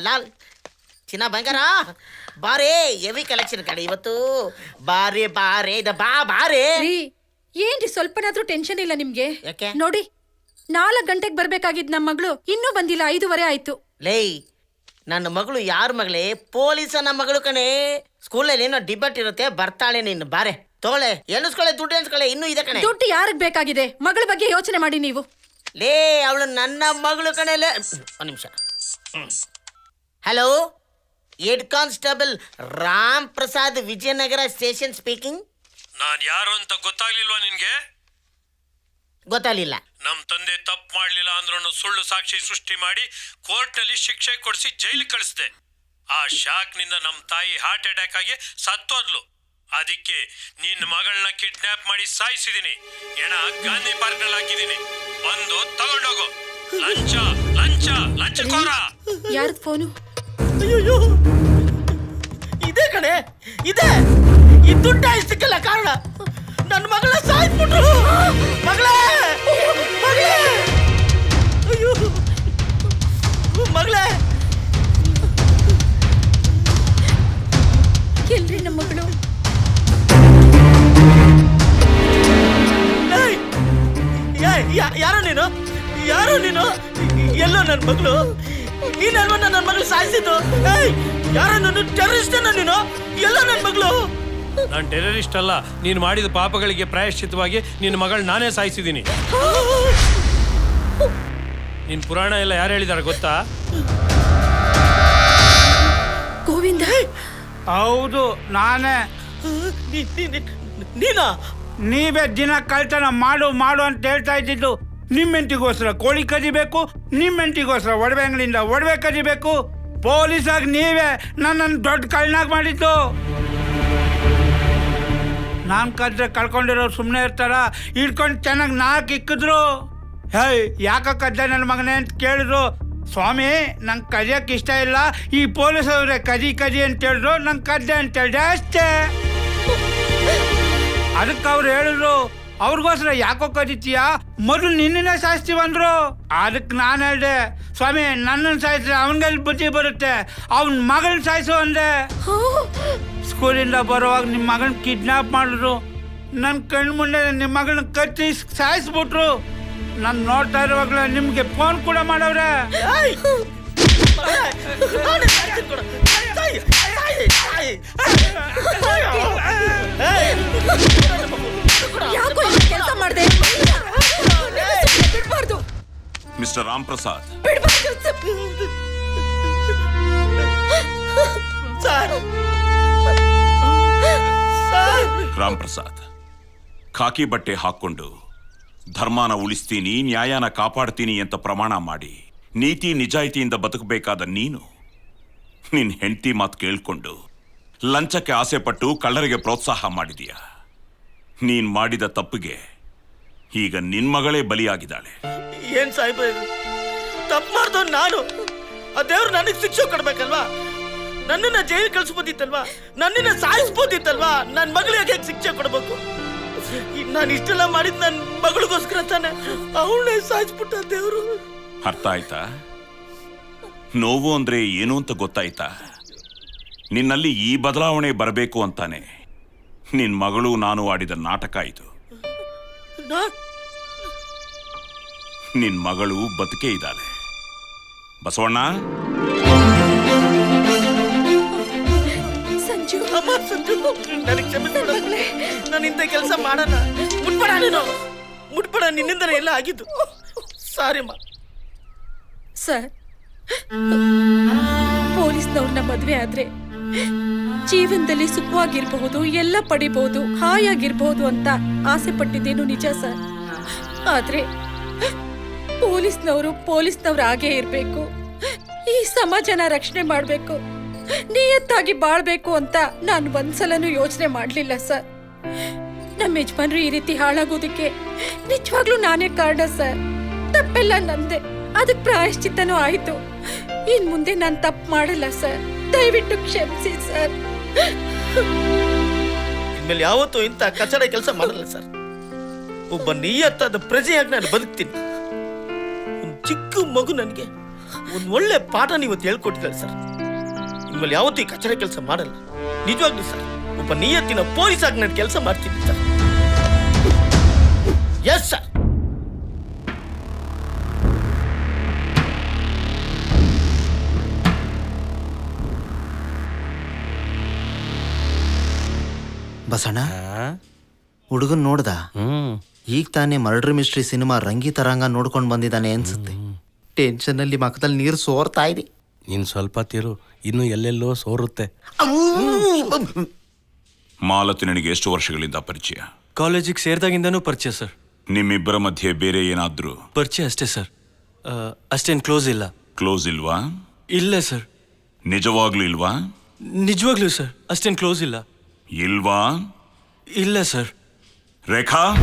ಲಾಲ್ ಚಿನ್ನ ಬಂಗಾರ ಬಾರೇ ಹೆವಿ ಕಲೆಕ್ಷನ್ ಕಡೆ ಇವತ್ತು ಬಾರೆ ಬಾರಿ ಇದ ಬಾ ಬಾರಿ ರೀ ಏನ್ರಿ ಸ್ವಲ್ಪನಾದ್ರೂ ಟೆನ್ಷನ್ ಇಲ್ಲ ನಿಮ್ಗೆ ಯಾಕೆ? ನೋಡಿ ನಾಲ್ಕು ಗಂಟೆಗೆ ಬರ್ಬೇಕಾಗಿದ್ ನಮ್ಮ ಮಗಳು ಇನ್ನೂ ಬಂದಿಲ್ಲ ಐದೂವರೆ ಆಯ್ತು ಲೇಯ್ ನನ್ನ ಮಗಳು ಯಾರ ಮಗಳೇ ಪೊಲೀಸನ ಮಗಳು ಕಣೆ ಸ್ಕೂಲಲ್ಲಿ ಏನೋ ಡಿಬೇಟ್ ಇರುತ್ತೆ ಬರ್ತಾಳೆ ನೀನು ಬಾರೆ ತೋಳೆ ಎಣಿಸ್ಕೊಳ್ಳೆ ದುಡ್ಡು ಎಣಿಸ್ಕೊಳ್ಳೆ ಇನ್ನೂ ಇದೆ ಕಣೆ ದುಡ್ಡು ಯಾರಿಗ್ ಬೇಕಾಗಿದೆ ಮಗಳ ಬಗ್ಗೆ ಯೋಚನೆ ಮಾಡಿ ನೀವು ಲೇ ಅವಳು ನನ್ನ ಮಗಳು ಕಣೆಲೆ ಒಂದು ನಿಮಿಷ. Hello head constable Ram Prasad Vijayanagara station speaking ನಾನ್ ಯಾರು ಅಂತ ಗೊತ್ತಾಗ್ಲಿಲ್ವಾ ನಿನ್ಗೆ? ಗೊತ್ತಾಗಲಿಲ್ಲ. ನಮ್ ತಂದೆ ತಪ್ಪು ಮಾಡ್ಲಿಲ್ಲ ಅಂದ್ರೂ ಸುಳ್ಳು ಸಾಕ್ಷಿ ಸೃಷ್ಟಿ ಮಾಡಿ ಕೋರ್ಟ್ನಲ್ಲಿ ಶಿಕ್ಷೆ ಕೊಡಿಸಿ ಜೈಲಿಗೆ ಕಳಿಸ್ದೆ. ಆ ಶಾಕ್ನಿಂದ ನಮ್ ತಾಯಿ ಹಾರ್ಟ್ ಅಟ್ಯಾಕ್ ಆಗಿ ಸತ್ತೋದ್ಲು. ಅದಕ್ಕೆ ನಿನ್ನ ಮಗಳನ್ನ ಕಿಡ್ನಾಪ್ ಮಾಡಿ ಸಾಯಿಸಿದೀನಿ. ಎಣ ಗಾಂಧಿ ಪಾರ್ಕ್ನಲ್ಲಿ ಹಾಕಿದೀನಿ. ಬಂದು ತಗೊಂಡೋಗು. ಲಂಚ ಲಂಚ ಲಂಚ ಲಂಚಕೋರ ಯಾರದ್ ಫೋನು? ಅಯ್ಯೋ ಇದೆ ಕಣೆ ಇದೆ. ಈ ದುಡ್ಡ ಇಷ್ಟಕ್ಕೆಲ್ಲ ಕಾರಣ. ನನ್ನ ಮಗಳ ಸಾಯಿಸ್ಬಿಟ್ರು. ಮಗಳೇ ಮಗಳೇ. ಅಯ್ಯೋ. ಮಗಳೇ. ಎಲ್ರಿ ನಮ್ಮ ಮಗಳು? ಯಾರೋ ನೀನು? ಎಲ್ಲೋ ನನ್ನ ಮಗಳು. ನೀನಲ್ವ ನನ್ನ ಮಗಳು ಸಾಯಿಸಿದ್ದು. ಏಯ್ ಯಾರೋ ನನ್ನ ಟೆರರಿಸ್ಟ್ ನೀನು? ಎಲ್ಲೋ ನನ್ನ ಮಗಳು. ನಾನು ಟೆರರಿಸ್ಟ್ ಅಲ್ಲ ನೀನು ಮಾಡಿದ ಪಾಪಗಳಿಗೆ ಪ್ರಾಯಶ್ಚಿತವಾಗಿ ನಿನ್ನ ಮಗಳು ನಾನೇ ಸಾಯಿಸಿದ್ದೀನಿ ನಿನ್ ಪುರಾಣ ಎಲ್ಲ ಯಾರು ಹೇಳಿದಾರೆ ಗೊತ್ತಾ? ಗೋವಿಂದ? ಹೌದು ನಾನೇ. ನೀನಾ? ನೀವೇ ದಿನ ಕಳ್ತನ ಮಾಡು ಮಾಡು ಅಂತ ಹೇಳ್ತಾ ಇದ್ದಿದ್ದು. ನಿಮ್ಮೆಂಟಿಗೋಸ್ಕರ ಕೋಳಿ ಕದಿಬೇಕು, ನಿಮ್ಮೆಂಟಿಗೋಸ್ಕರ ಒಡವೆ ಅಂಗಡಿಯಿಂದ ಒಡವೆ ಕದಿಬೇಕು. ಆಗಿ ನೀವೇ ನನ್ನನ್ನು ದೊಡ್ಡ ಕಳ್ಳನಾಗಿ ಮಾಡಿದ್ದು. ನಾನು ಕದ್ರೆ ಕಳ್ಕೊಂಡಿರೋರು ಸುಮ್ಮನೆ ಇರ್ತಾರ? ಹಿಡ್ಕೊಂಡು ಚೆನ್ನಾಗಿ ನಾಲ್ಕು ಇಕ್ಕಿದ್ರು. ಹೇ ಯಾಕ ಕದ್ದೆ ನನ್ನ ಮಗನೇ ಅಂತ ಕೇಳಿದ್ರು? ಸ್ವಾಮಿ, ನಂಗೆ ಕದಿಯಕ್ಕೆ ಇಷ್ಟ ಇಲ್ಲ. ಈ ಪೊಲೀಸ್ ಅವರೇ ಕದಿ ಕದಿ ಅಂತ ಹೇಳಿದ್ರು, ನಂಗೆ ಕದ್ದೆ ಅಂತ ಹೇಳಿದೆ ಅಷ್ಟೇ. ಅದಕ್ಕೆ ಅವ್ರು ಹೇಳಿದ್ರು ಅವ್ರಿಗೋಸ್ಕರ ಯಾಕೋ ಕರಿತೀಯ? ಮೊದಲು ನಿನ್ನೇ ಸಾಯಿಸ್ತೀವಂದ್ರು ಅದಕ್ಕೆ ನಾನು ಹೇಳ್ದೆ, ಸ್ವಾಮಿ ನನ್ನನ್ನು ಸಾಯಿಸಿದ್ರೆ ಅವನಿಗೆ ಬುದ್ಧಿ ಬರುತ್ತೆ. ಅವನ ಮಗಳನ್ನ ಸಾಯಿಸು ಅಂದೆ. ಸ್ಕೂಲಿಂದ ಬರುವಾಗ ನಿಮ್ಮ ಮಗನ ಕಿಡ್ನಾಪ್ ಮಾಡಿದ್ರು. ನನ್ನ ಕಣ್ಣು ಮುಂದೆ ನಿಮ್ಮ ಮಗಳನ್ನ ಕತ್ತಿ ಸಾಯಿಸ್ಬಿಟ್ರು. ನಾನು ನೋಡ್ತಾ ಇರುವಾಗಲೇ ನಿಮಗೆ ಫೋನ್ ಕೂಡ ಮಾಡವ್ರೆ. ಮಿಸ್ಟರ್ ರಾಮ್ ಪ್ರಸಾದ್ ರಾಮ್ ಪ್ರಸಾದ್ ಖಾಕಿ ಬಟ್ಟೆ ಹಾಕೊಂಡು ಧರ್ಮನ ಉಳಿಸ್ತೀನಿ ನ್ಯಾಯಾನ ಕಾಪಾಡ್ತೀನಿ ಅಂತ ಪ್ರಮಾಣ ಮಾಡಿ ನೀತಿ ನಿಜಾಯಿತಿಯಿಂದ ಬದುಕಬೇಕಾದ ನೀನು ನಿನ್ನ ಹೆಂಡತಿ ಮಾತು ಕೇಳ್ಕೊಂಡು ಲಂಚಕ್ಕೆ ಆಸೆಪಟ್ಟು ಕಳ್ಳರಿಗೆ ಪ್ರೋತ್ಸಾಹ ಮಾಡಿದೀಯ? ನೀನ್ ಮಾಡಿದ ತಪ್ಪಿಗೆ ಈಗ ನಿನ್ ಮಗಳೇ ಬಲಿಯಾಗಿದ್ದಾಳೆ. ಏನ್ ಸಾಹೇಬ ಇದು? ತಪ್ಪು ಮಾಡ್ದವ್ ನಾನು? ಆ ದೇವ್ರು ನನಗೆ ಶಿಕ್ಷೆ ಕೊಡ್ಬೇಕಲ್ವಾ? ನನ್ನನ್ನ ಜೈಲ್ ಕಳ್ಸ್ಬೋದಿತ್ತಲ್ವಾ? ನನ್ನನ್ನ ಸಾಯಿಸ್ಬೋದಿತ್ತಲ್ವಾ? ನನ್ನ ಮಗಳಿಗೆ ಹೇಗೆ ಶಿಕ್ಷೆ ಕೊಡ್ಬೇಕು? ನಾನು ಇಷ್ಟೆಲ್ಲ ಮಾಡಿದ್ ನನ್ನ ಮಗಳಿಗೋಸ್ಕರ ತಾನೆ ಅವಳನ್ನೇ ಸಾಯಿಸ್ಬಿಟ್ಟ ದೇವ್ರು. ಅರ್ಥ ಆಯ್ತಾ? ನೋವು ಅಂದ್ರೆ ಏನು ಅಂತ ಗೊತ್ತಾಯ್ತಾ? ನಿನ್ನಲ್ಲಿ ಈ ಬದಲಾವಣೆ ಬರಬೇಕು ಅಂತಾನೆ. ನಿನ್ ಮಗಳು ನಾನು ಆಡಿದ ನಾಟಕ ಇದು. ನಾ- ನಿನ್ ಮಗಳು ಬದುಕೇ ಇದ್ದಾಳೆ. ಬಸವಣ್ಣ? ಸಂಜು. ಅಮ್ಮ ಸಂಜು ನನಗೆ ನಾನು ಇಂಥ ಕೆಲಸ ಮಾಡೋಣ ಮುಟ್ಬೇಡ ನೀನು. ಮುಟ್ಬೇಡ ನಿನ್ನಿಂದನೇ ಎಲ್ಲ ಆಗಿದ್ದು. ಸಾರಿಮ್ಮ. ಸರ್ ಪೊಲೀಸ್ನವ್ರನ್ನ ಮದುವೆ ಆದ್ರೆ ಜೀವನದಲ್ಲಿ ಸುಖವಾಗಿರ್ಬಹುದು ಎಲ್ಲ ಪಡಿಬಹುದು ಹಾಯಾಗಿರ್ಬಹುದು ಅಂತ ಆಸೆ ಪಟ್ಟಿದ್ದೇನು ನಿಜ ಸರ್? ಆದ್ರೆ ಪೊಲೀಸ್ನವರು ಪೊಲೀಸ್ನವ್ರ ಹಾಗೆ ಇರ್ಬೇಕು. ಈ ಸಮಾಜನ ರಕ್ಷಣೆ ಮಾಡ್ಬೇಕು. ನಿಯತ್ತಾಗಿ ಬಾಳ್ಬೇಕು ಅಂತ ನಾನು ಒಂದ್ಸಲನೂ ಯೋಚನೆ ಮಾಡ್ಲಿಲ್ಲ, ಸರ್. ನಮ್ಮ ಯಜಮಾನ್ರು ಈ ರೀತಿ ಹಾಳಾಗೋದಕ್ಕೆ ನಿಜವಾಗ್ಲೂ ನಾನೇ ಕಾರಣ, ಸರ್. ತಪ್ಪೆಲ್ಲ ನಂದೆ. ಅದಕ್ಕೆ ಪ್ರಾಯಶ್ಚಿತ್ತನೂ ಆಯ್ತು. ಇನ್ ಮುಂದೆ ನಾನು ತಪ್ಪು ಮಾಡಲ್ಲ, ಸರ್. ದಯವಿಟ್ಟು ಕ್ಷಮಿಸಿ, ಸರ್. ಇನ್ಮೇಲೆ ಯಾವತ್ತೂ ಇಂಥ ಕಚಡ ಕೆಲಸ ಮಾಡಲ್ಲ, ಸರ್. ಒಬ್ಬ ನಿಯತ್ತಾದ ಪ್ರಜೆಯಾಗಿ ನಾನು ಬದುಕ್ತೀನಿ. ಚಿಕ್ಕ ಮಗು ನನಗೆ. ಒಂದು ಒಳ್ಳೆ ಪಾಠ ನೀವು ಹೇಳ್ಕೊಟ್ಟಿದ್ದಾರೆ ಸರ್. ನಿಮ್ಮಲ್ಲಿ ಯಾವತ್ತೂ ಈ ಕಚಡ ಕೆಲಸ ಮಾಡಲ್ಲ. ನಿಜವಾಗ್ಲೂ ಸರ್ ಒಬ್ಬ ನಿಯತ್ತಿನ ಪೊಲೀಸ್ ಆಗಿ ನಾನು ಕೆಲಸ ಮಾಡ್ತೀನಿ ಸರ್. ಎಸ್ ಸರ್ ಬಸಣ್ಣ ಹುಡುಗನ್ ನೋಡ್ದ? ಈಗ ತಾನೇ ಮರ್ಡರ್ ಮಿಸ್ಟ್ರಿ ಸಿನಿಮಾ ರಂಗಿ ತರಂಗ ನೋಡ್ಕೊಂಡು ಬಂದಿದ್ದಾನೆ ಅನ್ಸುತ್ತೆ. ಟೆನ್ಷನ್ ಅಲ್ಲಿ ಮಕ್ಕದಲ್ಲಿ ನೀರು ಸೋರ್ತಾ ಇದೆ. ನೀನು ಸ್ವಲ್ಪ ತಿರು ಇನ್ನು ಎಲ್ಲೆಲ್ಲೋ ಸೋರುತ್ತೆ. ಮಾಲತಿ ನನಗೆ ಎಷ್ಟು ವರ್ಷಗಳಿಂದ ಪರಿಚಯ? ಕಾಲೇಜಿಗೆ ಸೇರಿದಾಗಿಂದನೂ ಪರಿಚಯ ಸರ್. ನಿಮ್ಮಿಬ್ಬರ ಮಧ್ಯೆ ಬೇರೆ ಏನಾದರೂ? ಪರಿಚಯ ಅಷ್ಟೇ ಸರ್. ಅಷ್ಟೇನು ಕ್ಲೋಸ್ ಇಲ್ಲ. ಕ್ಲೋಸ್ ಇಲ್ವಾ? ಇಲ್ಲ ಸರ್. ನಿಜವಾಗ್ಲೂ ಇಲ್ವಾ? ನಿಜವಾಗ್ಲೂ ಸರ್. ಅಷ್ಟೇನು ಕ್ಲೋಸ್ ಇಲ್ಲ. ಇಲ್ವಾ? ಇಲ್ಲ ಸರ್. ರೇಖಾ?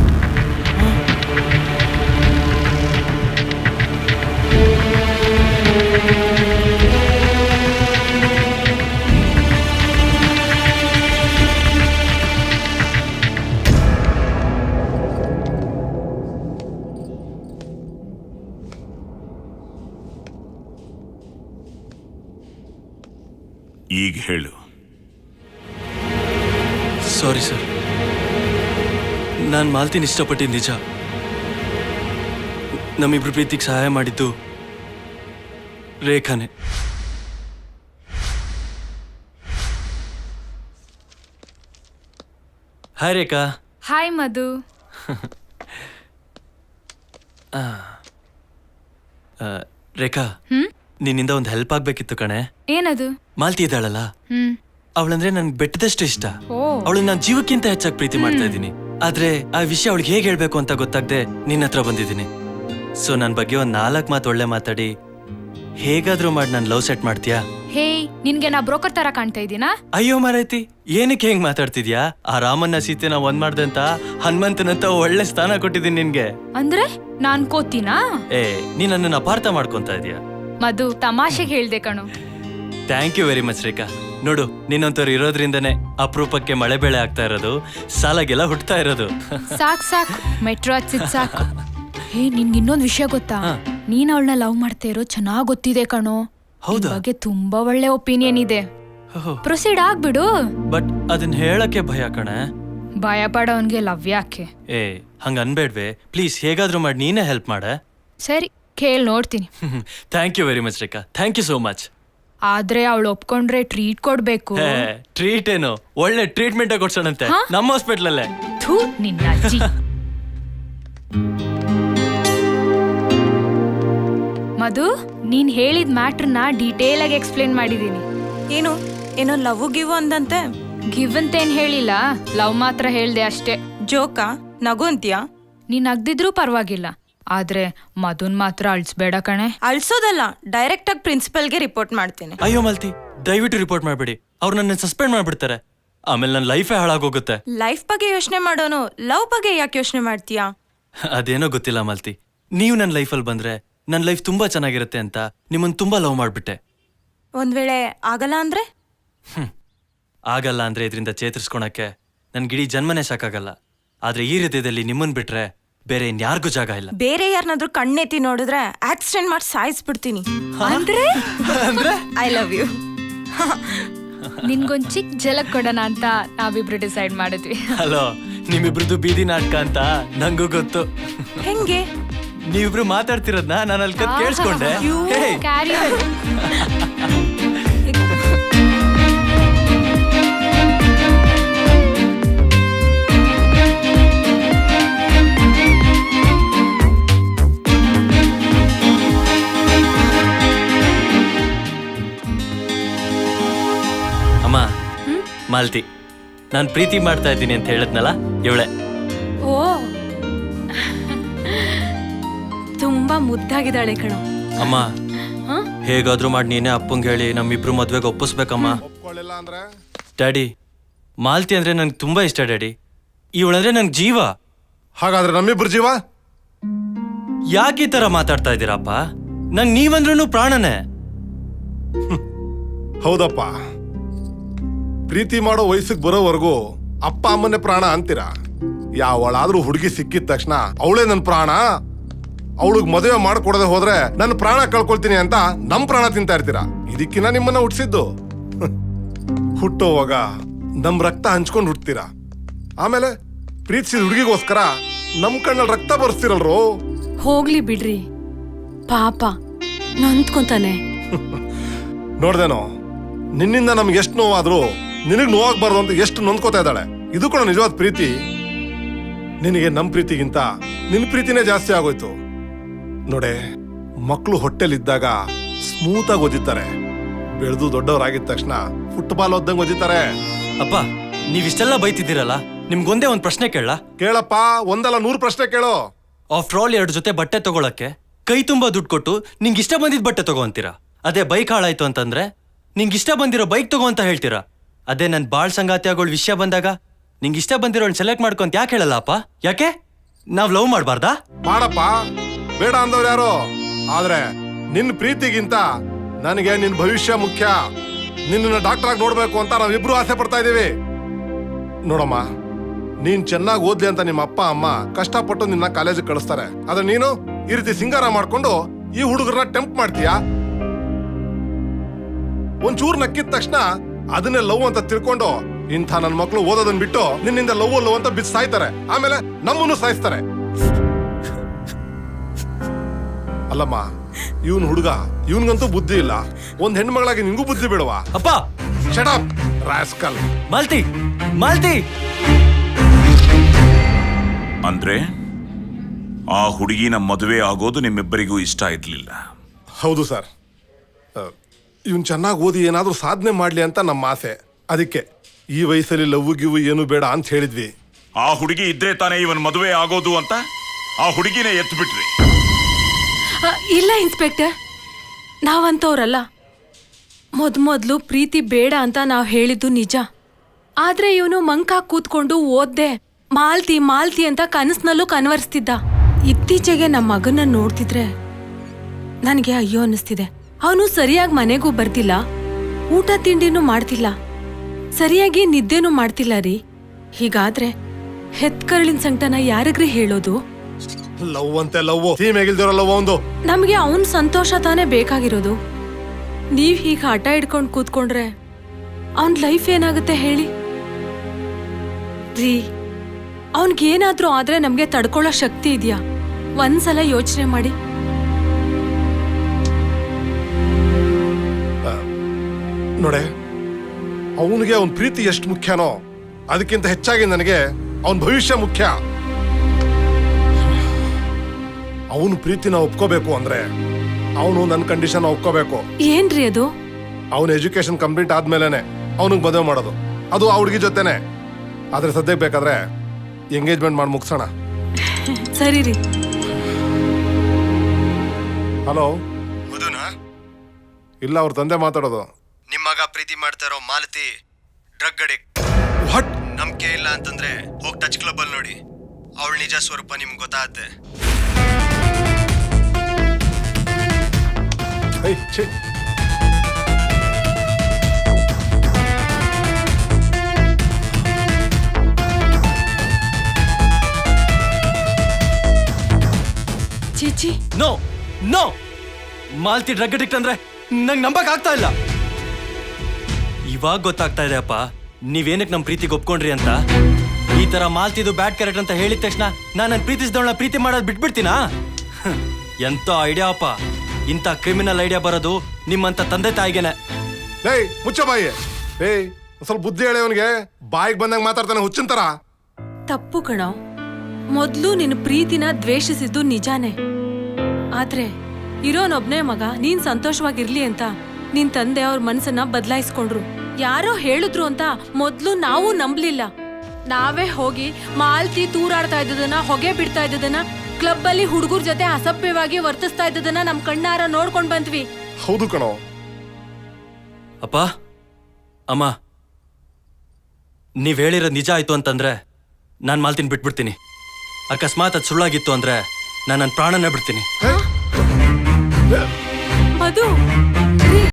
ಈಗ ಹೇಳು. ಸಾರಿ ಸರ್ ನಾನು ಮಾಲ್ತಿನ ಇಷ್ಟಪಟ್ಟಿದ್ದು ನಿಜ. ನಮ್ಮಿಬ್ರು ಪ್ರೀತಿಗೆ ಸಹಾಯ ಮಾಡಿದ್ದು ರೇಖಾನೆ. ಹಾಯ್ ರೇಖಾ. ಹಾಯ್ ಮಧು. ಆ, ರೇಖಾ. ನಿನ್ನಿಂದ ಒಂದು ಹೆಲ್ಪ್ ಆಗ್ಬೇಕಿತ್ತು ಕಣೆ. ಏನದು? ಮಾಲ್ತಿ ಇದ್ದಾಳಲ್ಲ? ಹ್ಮ್. ಅವಳಂದ್ರೆ ನನ್ಗೆ ಬೆಟ್ಟದಷ್ಟು ಇಷ್ಟ. ಓ. ಅವಳು ನಾನು ಜೀವಕ್ಕಿಂತ ಹೆಚ್ಚಾಗಿ ಪ್ರೀತಿ ಮಾಡ್ತಾ ಇದ್ದೀನಿ. ಆದ್ರೆ ಆ ವಿಷಯ ಅವಳಿಗೆ ಹೇಗೆ ಹೇಳ್ಬೇಕು ಅಂತ ಗೊತ್ತಾಗದೆ ನಿನ್ನ ಹತ್ರ ಬಂದಿದ್ದೀನಿ. ಸೊ ನನ್ನ ಬಗ್ಗೆ ಒಂದ್ ನಾಲ್ಕು ಮಾತು ಒಳ್ಳೆ ಮಾತಾಡಿ ಹೇಗಾದ್ರೂ ಮಾಡಿ ನಾನು ಲವ್ ಸೆಟ್ ಮಾಡ್ತೀಯಾ? ಹೇ ನಿನ್ಗೆ ನಾ ಬ್ರೋಕರ್ ತರ ಕಾಣ್ತಾ ಇದ್ದೀನಾ? ಅಯ್ಯೋ ಮಾರೈತಿ ಏನಕ್ಕೆ ಹೆಂಗ್ ಮಾತಾಡ್ತಿದ್ಯಾ? ಆ ರಾಮನ್ನ ಸೀತೆನ ಒಂದ್ ಮಾಡ್ದಂತ ಹನುಮಂತನಂತ ಒಳ್ಳೆ ಸ್ಥಾನ ಕೊಟ್ಟಿದ್ದೀನಿ ನಿನ್ಗೆ. ಅಂದ್ರೆ ನಾನ್ ಕೋತೀನಾ? ಏ ನೀ ನನ್ನ ಅಪಾರ್ಥ ಮಾಡ್ಕೊಂತ ಇದೀಯ? ಮಧು ತಮಾಷೆಗೆ ಹೇಳ್ದೆ ಕಣು. Thank you very much Rekha. ನೋಡು ನಿನ್ನಂತವ್ರು ಇರೋದ್ರಿಂದನೇ ಅಪರೂಪಕ್ಕೆ ಮಳೆ ಬೆಳೆ ಆಗ್ತಾ ಇರೋದು ಸಾಲಾಗೆಲ್ಲ ಹುಟ್ತಾ ಇರೋದು. ಸಾಕ್ ಸಾಕ್ ಮೆಟ್ರೋ ಹಚ್ಚಿದ್ ಸಾಕು. ಹೇ ನಿನ್ಗೆ ಇನ್ನೊಂದ್ ವಿಷಯ ಗೊತ್ತಾ? ನೀನ್ ಅವಳನ್ನ ಲವ್ ಮಾಡ್ತಾ ಇರೋ ಚೆನ್ನಾಗ್ ಗೊತ್ತಿದೆ ಕಣೋ. ನಿನ್ ಹೌದಾ? ಬಗ್ಗೆ ತುಂಬಾ ಒಳ್ಳೆ ಒಪಿನಿಯನ್ ಇದೆ. ಪ್ರೊಸೀಡ್ ಆಗ್ಬಿಡು. ಬಟ್ ಅದನ್ನ ಹೇಳಕ್ಕೆ ಭಯ ಕಣೆ. ಭಯ ಪಡೋನ್ಗೆ ಲವ್ ಯಾಕೆ? ಏ ಹಂಗ ಅನ್ಬೇಡ್ವೆ. ಪ್ಲೀಸ್ ಹೇಗಾದ್ರೂ ಮಾಡಿ ನೀನೇ ಹೆಲ್ಪ್ ಮಾಡ. ಸರಿ ಕೇಳ್ ನೋಡ್ತೀನಿ. Thank you very much Rekha. Thank you so much ಆದ್ರೆ ಅವಳು ಒಪ್ಕೊಂಡ್ರೆ ಟ್ರೀಟ್ ಕೊಡ್ಬೇಕು. ಟ್ರೀಟ್ ಏನು? ಒಳ್ಳೆ ಟ್ರೀಟ್ಮೆಂಟ್ ಕೊಡ್ಸೋಣಂತೆ. ಹಾ? ನಮ್ಮ ಹಾಸ್ಪಿಟ್ಲಲ್ಲೇ ಥೂ ನಿನ್ನ ಅಜ್ಜಿ. ಮಧು ನೀನ್ ಹೇಳಿದ ಮ್ಯಾಟ್ರನ್ನ ಡೀಟೇಲ್ ಆಗಿ ಎಕ್ಸ್ಪ್ಲೇನ್ ಮಾಡಿದೀನಿ. ಏನು? ಏನೋ ಲವ್ ಗಿವ್ ಅಂದಂತೆ? ಗಿವ್ ಅಂತ ಏನ್ ಹೇಳಿಲ್ಲ ಲವ್ ಮಾತ್ರ ಹೇಳ್ದೆ ಅಷ್ಟೇ. ಜೋಕಾ? ನಗು ಅಂತ್ಯಾ ನೀನ್ ಅಗ್ದಿದ್ರೂ ಪರವಾಗಿಲ್ಲ ಆದ್ರೆ ಮಧುನ್ ಮಾತ್ರ ಅಳ್ಸ್ಬೇಡ ಕಣೆ. ಅಳ್ಸೋದಲ್ಲ ಡೈರೆಕ್ಟ್ ಆಗಿ ಪ್ರಿನ್ಸಿಪಲ್ಗೆ ರಿಪೋರ್ಟ್ ಮಾಡ್ತೀನಿ. ಅಯ್ಯೋ ಮಲ್ತಿ ದಯವಿಟ್ಟು ರಿಪೋರ್ಟ್ ಮಾಡಬೇಡಿ. ಅವ್ರು ನನ್ನ ಸಸ್ಪೆಂಡ್ ಮಾಡ್ಬಿಡ್ತಾರೆ. ಆಮೇಲೆ ನನ್ನ ಲೈಫೇ ಹಾಳಾಗೋಗುತ್ತೆ. ಲೈಫ್ ಬಗ್ಗೆ ಯೋಚನೆ ಮಾಡೋನು ಲವ್ ಬಗ್ಗೆ ಯಾಕೆ ಯೋಚನೆ ಮಾಡ್ತೀಯಾ? ಅದೇನೋ ಗೊತ್ತಿಲ್ಲ ಮಲ್ತಿ. ನೀವು ನನ್ನ ಲೈಫಲ್ಲಿ ಬಂದ್ರೆ ನನ್ನ ಲೈಫ್ ತುಂಬಾ ಚೆನ್ನಾಗಿರುತ್ತೆ ಅಂತ ನಿಮ್ಮನ್ ತುಂಬಾ ಲವ್ ಮಾಡ್ಬಿಟ್ಟೆ. ಒಂದ್ ವೇಳೆ ಆಗಲ್ಲ ಅಂದ್ರೆ? ಆಗಲ್ಲ ಅಂದ್ರೆ ಇದರಿಂದ ಚೇತರಿಸ್ಕೊಳಕ್ಕೆ ನನ್ಗಿಡೀ ಜನ್ಮನೇ ಸಾಕಾಗಲ್ಲ. ಆದ್ರೆ ಈ ಹೃದಯದಲ್ಲಿ ನಿಮ್ಮನ್ ಬಿಟ್ರೆ ಬೇರೆ ಇನ್ಯಾರಿಗೂ ಜಾಗ ಇಲ್ಲ. ಬೇರೆ ಯಾರನ್ನಾದ್ರೂ ಕಣ್ಣೆತ್ತಿ ನೋಡಿದ್ರೆ ಆಕ್ಸಿಡೆಂಟ್ ಮಾಡಿ ಸಾಯಿಸ್ಬಿಡ್ತೀನಿ. ಅಂದ್ರೆ? ಐ ಲವ್ ಯು ನಿನ್ಗೊಂದ್ ಚಿಕ್ಕ ಜಲಕ್ ಕೊಡೋಣ ಅಂತ ನಾವಿಬ್ರು ಡಿಸೈಡ್ ಮಾಡಿದ್ವಿ. ಹಲೋ ನಿಮ್ಮಿಬ್ರದ್ದು ಬೀದಿ ನಾಟಕ ಅಂತ ನಂಗೂ ಗೊತ್ತು. ಹೆಂಗೆ? ನೀವಿಬ್ರು ಮಾತಾಡ್ತಿರೋದ್ನ ನಾನು ಅಲ್ಲಿ ಕತ್ ಕೇಳಿಸ್ಕೊಂಡೆ. ಹೇ, ಕ್ಯಾರಿ ಅಮ್ಮ ಮಾಲ್ತಿ ನಾನು ಪ್ರೀತಿ ಮಾಡ್ತಾ ಇದ್ದೀನಿ ಅಂತ ಹೇಳದ್ನಲ್ಲ ಇವಳೆ. ತುಂಬಾ ಮುದ್ದಾಗಿದ್ದಾಳೆ ಕಣೋ. ಅಮ್ಮ ಹೇಗಾದ್ರೂ ಮಾಡಿ ನೀನೇ ಅಪ್ಪಂಗೆ ಹೇಳಿ ನಮ್ಮಿಬ್ರು ಮದ್ವೆಗೆ ಒಪ್ಪಿಸ್ಬೇಕಮ್ಮ. ಡ್ಯಾಡಿ ಮಾಲ್ತಿ ಅಂದ್ರೆ ನಂಗೆ ತುಂಬಾ ಇಷ್ಟ ಡ್ಯಾಡಿ. ಇವಳಂದ್ರೆ ನಂಗೆ ಜೀವ. ಹಾಗಾದ್ರೆ ನಮ್ಮಿಬ್ರು ಜೀವ? ಯಾಕೆ ಈ ತರ ಮಾತಾಡ್ತಾ ಇದ್ದೀರಪ್ಪ? ನಂಗೆ ನೀವಂದ್ರೂ ಪ್ರಾಣನೇ. ಹೌದಪ್ಪ. ಪ್ರೀತಿ ಮಾಡೋ ವಯಸ್ಸಿಗೆ ಬರೋವರೆಗೂ ಅಪ್ಪ ಅಮ್ಮನೇ ಪ್ರಾಣ ಅಂತೀರಾ? ಯಾವಳಾದ್ರೂ ಹುಡುಗಿ ಸಿಕ್ಕಿದ ತಕ್ಷಣ ಅವಳೇ ನನ್ನ ಪ್ರಾಣ? ಅವಳಿಗೆ ಮದುವೆ ಮಾಡ್ಕೊಡದೆ ಹೋದ್ರೆ ನನ್ನ ಪ್ರಾಣ ಕಳ್ಕೊಳ್ತೀನಿ ಅಂತ ನಮ್ ಪ್ರಾಣ ತಿಂತಾ ಇರ್ತೀರಾ? ಇದಕ್ಕಿನ್ನ ನಿಮ್ಮನ್ನ ಹುಟ್ಟಿಸಿದ್ದು ಹುಟ್ಟೋವಾಗ ನಮ್ ರಕ್ತ ಹಂಚ್ಕೊಂಡು ಹುಟ್ಟತೀರಾ ಆಮೇಲೆ ಪ್ರೀತಿಸಿದ ಹುಡುಗಿಗೋಸ್ಕರ ನಮ್ ಕಣ್ಣಲ್ಲಿ ರಕ್ತ ಬರ್ಸ್ತಿರಲ್ರು? ಹೋಗ್ಲಿ ಬಿಡ್ರಿ. ಪಾಪ. ನೊಂದ್ಕೊಂತಾನೆ. ನೋಡ್ದೇನೋ ನಿನ್ನಿಂದ ನಮ್ಗೆ ಎಷ್ಟು ನೋವಾದ್ರೂ ನಿನಗ್ ನೋವಾಗ್ಬಾರ್ದು ಅಂತ ಎಷ್ಟು ನೊಂದ್ಕೋತಾ ಇದ್ದಾಳೆ. ಇದು ಕೂಡ ನಿಜವಾದ ಪ್ರೀತಿ. ನಿನಗೆ ನಮ್ ಪ್ರೀತಿಗಿಂತ ನಿನ್ ಪ್ರೀತಿನೇ ಜಾಸ್ತಿ ಆಗೋಯ್ತು. ನೋಡೆ ಮಕ್ಕಳು ಹೊಟ್ಟೆಲಿದ್ದಾಗ ಸ್ಮೂತ್ ಆಗಿ ಓದಿತಾರೆ ಬೆಳೆದು ದೊಡ್ಡವರಾಗಿದ ತಕ್ಷಣ ಫುಟ್ಬಾಲ್ ಓದ್ದಂಗ್ ಓದಿತಾರೆ ಅಪ್ಪ ನೀವಿಷ್ಟೆಲ್ಲ ಬೈತಿದ್ದೀರಲ್ಲ? ನಿಮ್ಗೊಂದೇ ಒಂದ್ ಪ್ರಶ್ನೆ ಕೇಳ ಕೇಳಪ್ಪ ಒಂದಲ್ಲ ನೂರು ಪ್ರಶ್ನೆ ಕೇಳು. ಆಫ್ಟರ್ ಆಲ್ ಎರಡು ಜೊತೆ ಬಟ್ಟೆ ತಗೊಳಕ್ಕೆ ಕೈ ತುಂಬಾ ದುಡ್ಡು ಕೊಟ್ಟು ನಿಂಗೆ ಇಷ್ಟ ಬಂದಿದ್ ಬಟ್ಟೆ ತಗೋ ಅಂತೀರಾ? ಅದೇ ಬೈಕ್ ಹಾಳಾಯ್ತು ಅಂತಂದ್ರೆ ನಿಂಗೆ ಇಷ್ಟ ಬಂದಿರೋ ಬೈಕ್ ತಗೋ ಅಂತ ಹೇಳ್ತೀರಾ? ಅದೇ ನನ್ ಬಾಳ್ ಸಂಗಾತಿ ಆಗೋಳ್ ವಿಷಯ ಬಂದಾಗ ನಿಂಗೆ ಇಷ್ಟ ಬಂದಿರೋಳ್ ಸೆಲೆಕ್ಟ್ ಮಾಡ್ಕೊಂತ ಯಾಕೆ ಹೇಳಲ್ಲ ಅಪ್ಪ? ಯಾಕೆ? ನಾವ್ ಲವ್ ಮಾಡಬಾರ್ದಾ? ಮಾಡಪ್ಪ. ಬೇಡ ಅಂದವ್ರು ಯಾರು? ಆದ್ರೆ ನಿನ್ ಪ್ರೀತಿಗಿಂತ ನನಗೆ ನಿನ್ ಭವಿಷ್ಯ ಮುಖ್ಯ. ನಿನ್ನ ಡಾಕ್ಟರ್ ಆಗಿ ನೋಡ್ಬೇಕು ಅಂತ ನಾವಿಬ್ರು ಆಸೆ ಪಡ್ತಾ ಇದೀವಿ ನೋಡಮ್ಮ, ನೀನ್ ಚೆನ್ನಾಗಿ ಓದ್ಲಿ ಅಂತ ನಿಮ್ಮ ಅಪ್ಪ, ಅಮ್ಮ ಕಷ್ಟಪಟ್ಟು ನಿನ್ನ ಕಾಲೇಜಿಗೆ ಕಳಿಸ್ತಾರೆ. ಆದ್ರೆ ನೀನು ಈ ರೀತಿ ಸಿಂಗಾರ ಮಾಡ್ಕೊಂಡು ಈ ಹುಡುಗರನ್ನ ಟೆಂಪ್ ಮಾಡ್ತೀಯಾ? ಒಂಚೂರು ನಕ್ಕಿದ ತಕ್ಷಣ ಅದನ್ನೇ ಲವ್ ಅಂತ ತಿಳ್ಕೊಂಡು ಇಂಥ ನನ್ನ ಮಕ್ಕಳು ಓದೋದನ್ನ ಬಿಟ್ಟು ನಿನ್ನಿಂದ ಲವ್ ಲವ್ ಅಂತ ಬಿದ್ದು ಸಾಯ್ತಾರೆ. ಆಮೇಲೆ ನಮ್ಮನ್ನು ಸಾಯಿಸ್ತಾರೆ. ಅಲ್ಲಮ್ಮ ಇವನ್ ಹುಡುಗ ಇವನ್ಗಂತೂ ಬುದ್ಧಿ ಇಲ್ಲ. ಒಂದ್ ಹೆಣ್ಮಗಳಾಗಿ ನಿಂಗೂ ಬುದ್ಧಿ ಬೇಡವಾ? ಅಪ್ಪ! Shut up rascal Malti Malti! ಅಂದ್ರೆ ಆ ಹುಡುಗಿನ ಮದುವೆ ಆಗೋದು ನಿಮ್ಮಿಬ್ಬರಿಗೂ ಇಷ್ಟ ಇರ್ಲಿಲ್ಲ. ಹೌದು ಸರ್. ಇವನ್ ಚೆನ್ನಾಗಿ ಓದಿ ಏನಾದ್ರೂ ಸಾಧನೆ ಮಾಡ್ಲಿ ಅಂತ ನಮ್ಮ ಆಸೆ. ಅದಕ್ಕೆ ಈ ವಯಸ್ಸಲ್ಲಿ ಲವ್ ಗಿವ್ ಏನು ಬೇಡ ಅಂತ ಹೇಳಿದ್ವಿ. ಆ ಹುಡುಗಿ ಇದ್ರೆ ತಾನೇ ಇವನ್ ಮದುವೆ ಆಗೋದು ಅಂತ ಆ ಹುಡುಗಿನೇ ಎತ್ತು ಬಿಟ್ರಿ ಇಲ್ಲ, ಇನ್ಸ್ಪೆಕ್ಟರ್. ನಾವಂತವ್ರಲ್ಲ. ಮೊದ್ ಮೊದ್ಲು ಪ್ರೀತಿ ಬೇಡ ಅಂತ ನಾವು ಹೇಳಿದ್ದು ನಿಜ. ಆದ್ರೆ ಇವನು ಮಂಕ ಕೂತ್ಕೊಂಡು ಓದ್ದೆ, ಮಾಲ್ತಿ ಮಾಲ್ತಿ ಅಂತ ಕನಸ್ನಲ್ಲೂ ಕನ್ವರ್ಸ್ತಿದ್ದ ಇತ್ತೀಚೆಗೆ ನಮ್ಮ ಮಗನ ನೋಡ್ತಿದ್ರೆ ನನಗೆ ಅಯ್ಯೋ ಅನ್ನಿಸ್ತಿದೆ. ಅವನು ಸರಿಯಾಗಿ ಮನೆಗೂ ಬರ್ತಿಲ್ಲ, ಊಟ ತಿಂಡಿನೂ ಮಾಡ್ತಿಲ್ಲ. ಸರಿಯಾಗಿ ನಿದ್ದೆನೂ ಮಾಡ್ತಿಲ್ಲ ರೀ. ಹೀಗಾದ್ರೆ ಹೆತ್ಕರಳಿನ ಸಂಕಟನ ಯಾರಿಗ್ರಿ ಹೇಳೋದು? ಲವ್ ಅಂತೆ ಲವ್. ಸೀಮೆಗಿಲ್ದಿರೋ ಲವ್ ಒಂದು ನಮಗೆ ಅವನ್ ಸಂತೋಷ ತಾನೇ ಬೇಕಾಗಿರೋದು. ನೀವ್ ಹೀಗೆ ಹಠ ಹಿಡ್ಕೊಂಡು ಕೂತ್ಕೊಂಡ್ರೆ ಅವನ್ ಲೈಫ್ ಏನಾಗುತ್ತೆ ಹೇಳಿ? ರೀ ಅವನ್ಗೇನಾದ್ರೂ ಆದ್ರೆ ನಮ್ಗೆ ತಡ್ಕೊಳ್ಳೋ ಶಕ್ತಿ ಇದೆಯಾ? ಒಂದ್ಸಲ ಯೋಚನೆ ಮಾಡಿ. ನೋಡೆ ಅವನಿಗೆ ಅವನ್ ಪ್ರೀತಿ ಎಷ್ಟು ಮುಖ್ಯನೋ ಅದಕ್ಕಿಂತ ಹೆಚ್ಚಾಗಿ ನನಗೆ ಅವನ್ ಭವಿಷ್ಯ ಮುಖ್ಯ. ಅವನ ಪ್ರೀತಿನ ಒಪ್ಕೋಬೇಕು ಅಂದ್ರೆ ಅವನು ನನ್ನ ಕಂಡೀಷನ್ ಒಪ್ಕೋಬೇಕು. ಏನ್ರಿ ಅದು? ಅವನ ಎಜುಕೇಶನ್ ಕಂಪ್ಲೀಟ್ ಆದ್ಮೇಲೆ ಅವನಿಗೆ ಮದುವೆ ಮಾಡೋದು. ಅದು ಆ ಹುಡುಗಿ ಜೊತೆನೆ. ಆದ್ರೆ ಸದ್ಯಕ್ಕೆ ಬೇಕಾದ್ರೆ ಎಂಗೇಜ್ಮೆಂಟ್ ಮಾಡಿ ಮುಗಿಸೋಣ. ಸರಿ ರೀ. ಹಲೋ? ಇಲ್ಲ ಅವ್ರ ತಂದೆ ಮಾತಾಡೋದು. ನಿಮ್ಮ ಮಗ ಪ್ರೀತಿ ಮಾಡ್ತಾ ಇರೋ ಮಾಲತಿ ಡ್ರಗ್ ಅಡಿಕ್ಟ್ ವಾಟ್ ನಂಬಿಕೆ ಇಲ್ಲ ಅಂತಂದ್ರೆ ಹೋಗಿ ಟಚ್ ಕ್ಲಬ್ ಅಲ್ಲಿ ನೋಡಿ. ಅವಳ ನಿಜ ಸ್ವರೂಪ ನಿಮ್ಗೆ ಗೊತ್ತಾಗತ್ತೆ. ಛೇ. ಚೀಚಿ. No no. Malti drug addict ಅಂದ್ರೆ ನಂಗೆ ನಂಬಕ್ ಆಗ್ತಾ ಇಲ್ಲ. ಇವಾಗ ಗೊತ್ತಾಗ್ತಾ ಇದೆ ಅಪ್ಪ ನೀವೇನಕ್ಕೆ ನಮ್ಮ ಪ್ರೀತಿಗೆ ಒಪ್ಕೊಂಡ್ರಿ ಅಂತ? ಈ ತರ ಮಾಲ್ತಿದು ಬ್ಯಾಡ್ ಕ್ಯಾರೆಟ್ ಅಂತ ಹೇಳಿದ ತಕ್ಷಣ ನಾನು ನನ್ನ ಪ್ರೀತಿಸಿದವಳನ್ನ ಪ್ರೀತಿ ಮಾಡೋದು ಬಿಟ್ಬಿಡ್ತೀನಾ. ಎಂತ ಐಡಿಯಾ ಅಪ್ಪ. ಇಂಥ ಕ್ರಿಮಿನಲ್ ಐಡಿಯಾ ಬರೋದು ನಿಮ್ಮಂತ ತಂದೆ ತಾಯಿಗೆನೆ. ಏಯ್ ಮುಚ್ಚ ಬಾಯಿ. ಏಯ್ ಒಂದ್ ಸ್ವಲ್ಪ ಬುದ್ಧಿ ಹೇಳಿ ಅವನಿಗೆ. ಬಾಯಿಗೆ ಬಂದಂಗೆ ಮಾತಾಡ್ತಾನೆ ಹುಚ್ಚಿನ ತರ. ತಪ್ಪು ಕಣೋ. ಮೊದ್ಲು ನಿನ್ನ ಪ್ರೀತಿನ ದ್ವೇಷಿಸಿದ್ದು ನಿಜಾನೇ. ಆದ್ರೆ ಇರೋನೊಬ್ನೇ ಮಗ ನೀನ್ ಸಂತೋಷವಾಗಿರ್ಲಿ ಅಂತ ನಿನ್ ತಂದೆ ಅವ್ರ ಮನ್ಸನ್ನ ಬದಲಾಯಿಸ್ಕೊಂಡ್ರು. ಯಾರೋ ಹೇಳಿದ್ರು ಅಂತ ಮೊದ್ಲು ನಾವು ನಂಬ್ಲಿಲ್ಲ. ನಾವೇ ಹೋಗಿ ಮಾಲ್ತಿ ತೂರಾಡ್ತಾ ಇದ್ದದನ್ನ ಹೊಗೆ ಬಿಡ್ತಾ ಇದ್ದದನ್ನ ಕ್ಲಬ್ ಅಲ್ಲಿ ಹುಡುಗರ ಜೊತೆ ಅಸಭ್ಯವಾಗಿ ವರ್ತಿಸ್ತಾ ಇದ್ದದನ್ನ ನಮ್ ಕಣ್ಣಾರ ನೋಡ್ಕೊಂಡ್ ಬಂದ್ವಿ. ಹೌದು ಕಣೋ. ಅಪ್ಪ ಅಮ್ಮ ನೀವ್ ಹೇಳಿರೋ ನಿಜ ಆಯ್ತು ಅಂತಂದ್ರೆ ನಾನು ಮಾಲ್ತಿನ ಬಿಟ್ಬಿಡ್ತೀನಿ. ಅಕಸ್ಮಾತ್ ಅದು ಸುಳ್ಳಾಗಿತ್ತು ಅಂದ್ರೆ ನಾನು ನನ್ನ ಪ್ರಾಣನ ಬಿಡ್ತೀನಿ. ಮಧು